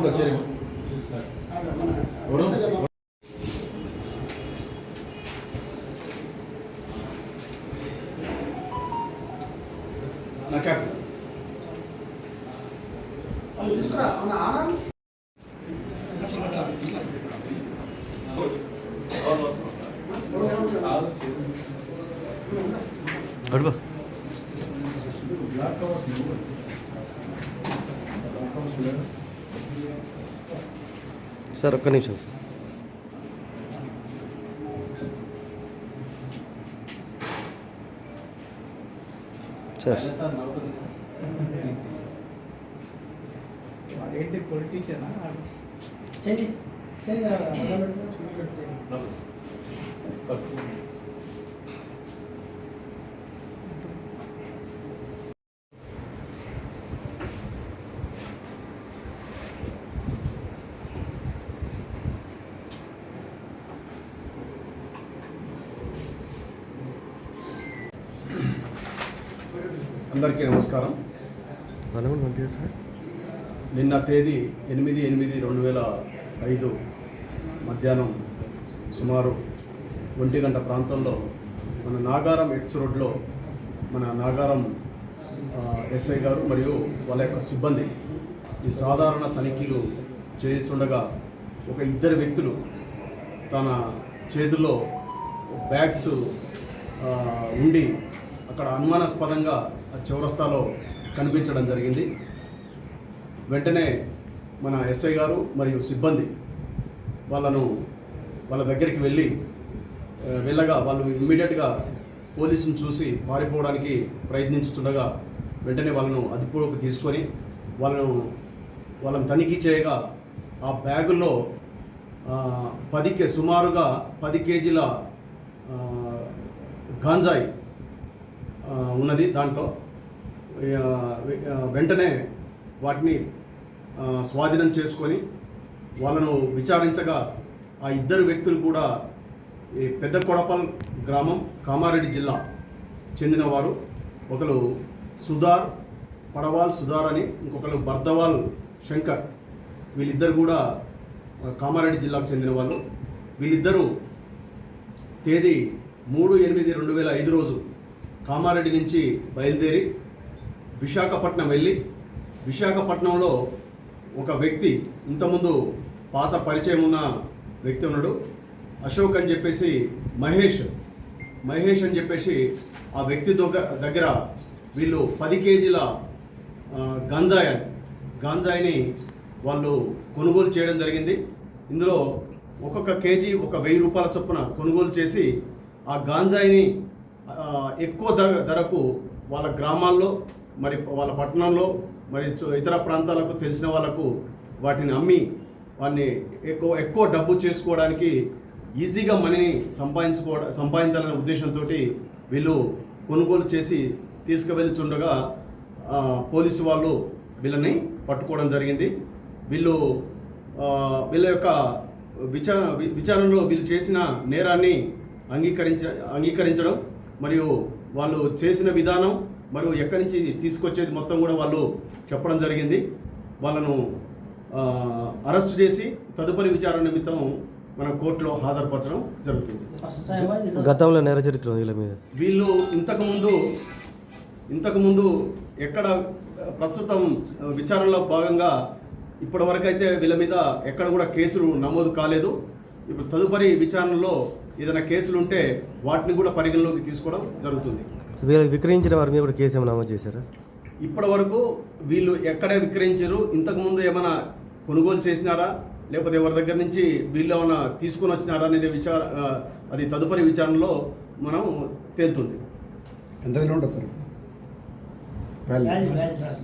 కూడా వచ్చారేమో నా క్యాప్. తీసుకురా. ఆనంద్ అడుగు black covers black covers sir ఒక్క నిమిషం సార్. సార్. ఏంటి పొలిటీషియనా చేయి చేయి అందరికీ నమస్కారం. నిన్న తేదీ ఎనిమిది ఎనిమిది రెండు వేల ఐదు మధ్యాహ్నం సుమారు ఒంటి గంట ప్రాంతంలో మన నాగారం ఎక్స్ రోడ్లో మన నాగారం ఎస్ఐ గారు మరియు వాళ్ళ యొక్క సిబ్బంది ఈ సాధారణ తనిఖీలు చేస్తుండగా ఒక ఇద్దరు వ్యక్తులు తన చేతుల్లో బ్యాగ్స్ ఉండి అక్కడ అనుమానాస్పదంగా ఆ చౌరస్తాలో కనిపించడం జరిగింది. వెంటనే మన ఎస్ఐ గారు మరియు సిబ్బంది వాళ్ళను వాళ్ళ దగ్గరికి వెళ్ళి వెళ్ళగా వాళ్ళు ఇమ్మీడియట్గా పోలీసును చూసి పారిపోవడానికి ప్రయత్నించుతుండగా వెంటనే వాళ్ళను అదుపులోకి తీసుకొని వాళ్ళను వాళ్ళని తనిఖీ చేయగా ఆ బ్యాగుల్లో పది కే సుమారుగా పది కేజీల గాంజాయి ఉన్నది దాంట్లో. వెంటనే వాటిని స్వాధీనం చేసుకొని వాళ్ళను విచారించగా ఆ ఇద్దరు వ్యక్తులు కూడా ఈ పెద్ద కొడపల్ గ్రామం కామారెడ్డి జిల్లా చెందినవారు. ఒకరు సుధార్ పడవాల్ సుధార్ అని ఇంకొకరు బర్దవాల్ శంకర్. వీళ్ళిద్దరు కూడా కామారెడ్డి జిల్లాకు చెందిన వాళ్ళు వీళ్ళిద్దరూ తేదీ మూడు ఎనిమిది రెండు వేల ఐదు రోజు కామారెడ్డి నుంచి బయలుదేరి విశాఖపట్నం వెళ్ళి విశాఖపట్నంలో ఒక వ్యక్తి ఇంతకుముందు పాత పరిచయం ఉన్న వ్యక్తి ఉన్నాడు అశోక్ అని చెప్పేసి మహేష్. మహేష్ అని చెప్పేసి ఆ వ్యక్తి దగ్గర వీళ్ళు పది కేజీల గంజాయ్ గంజాయి గాంజాయిని వాళ్ళు కొనుగోలు చేయడం జరిగింది. ఇందులో ఒక్కొక్క కేజీ ఒక వెయ్యి రూపాయల చొప్పున కొనుగోలు చేసి ఆ గాంజాయిని ఎక్కువ ధర ధరకు వాళ్ళ గ్రామాల్లో మరి వాళ్ళ పట్టణంలో మరి చు- ఇతర ప్రాంతాలకు తెలిసిన వాళ్ళకు వాటిని అమ్మి వాటిని ఎక్కువ ఎక్కువ డబ్బు చేసుకోవడానికి ఈజీగా మనీని సంపాదించుకోవడం సంపాదించాలనే ఉద్దేశంతో వీళ్ళు కొనుగోలు చేసి తీసుకువెళ్ళుచుండగా పోలీసు వాళ్ళు వీళ్ళని పట్టుకోవడం జరిగింది. వీళ్ళు వీళ్ళ యొక్క విచార విచారణలో వీళ్ళు చేసిన నేరాన్ని అంగీకరించ అంగీకరించడం మరియు వాళ్ళు చేసిన విధానం మరియు ఎక్కడి నుంచి తీసుకొచ్చేది మొత్తం కూడా వాళ్ళు చెప్పడం జరిగింది. వాళ్ళను అరెస్ట్ చేసి తదుపరి విచారణ నిమిత్తం మన కోర్టులో హాజరుపరచడం జరుగుతుంది. గతంలో నేర చరిత్ర వీళ్ళ మీద. వీళ్ళు ఇంతకుముందు ఇంతకుముందు ఎక్కడ ప్రస్తుతం విచారణలో భాగంగా ఇప్పటి వరకు అయితే వీళ్ళ మీద ఎక్కడ కూడా కేసులు నమోదు కాలేదు. ఇప్పుడు తదుపరి విచారణలో ఏదైనా కేసులు ఉంటే వాటిని కూడా పరిగణలోకి తీసుకోవడం జరుగుతుంది. వీళ్ళకి విక్రయించిన వారి మీద కూడా కేసు ఏమైనా నమోదు చేశారా? ఇప్పటి వరకు వీళ్ళు ఎక్కడే విక్రయించారు. ఇంతకుముందు ఏమైనా కొనుగోలు చేసినారా? లేకపోతే ఎవరి దగ్గర నుంచి వీళ్ళు ఏమైనా తీసుకొని వచ్చినారా అనేది విచార అది తదుపరి విచారణలో మనం తేలుతుంది. ఎంత విలువ ఉంటుంది సార్?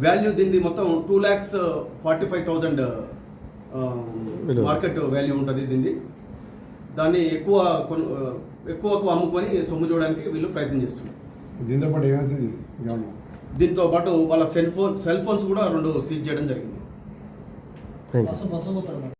వాల్యూ దీన్ని మొత్తం two lakhs forty five thousand. Market value ఉంటుంది దీన్ని. దాన్ని ఎక్కువ కొను ఎక్కువకు అమ్ముకొని సొమ్ము చూడడానికి వీళ్ళు ప్రయత్నం చేస్తున్నారు. దీంతో పాటు దీంతో పాటు వాళ్ళ సెల్ ఫోన్ సెల్ ఫోన్స్ కూడా రెండు సీజ్ చేయడం జరిగింది.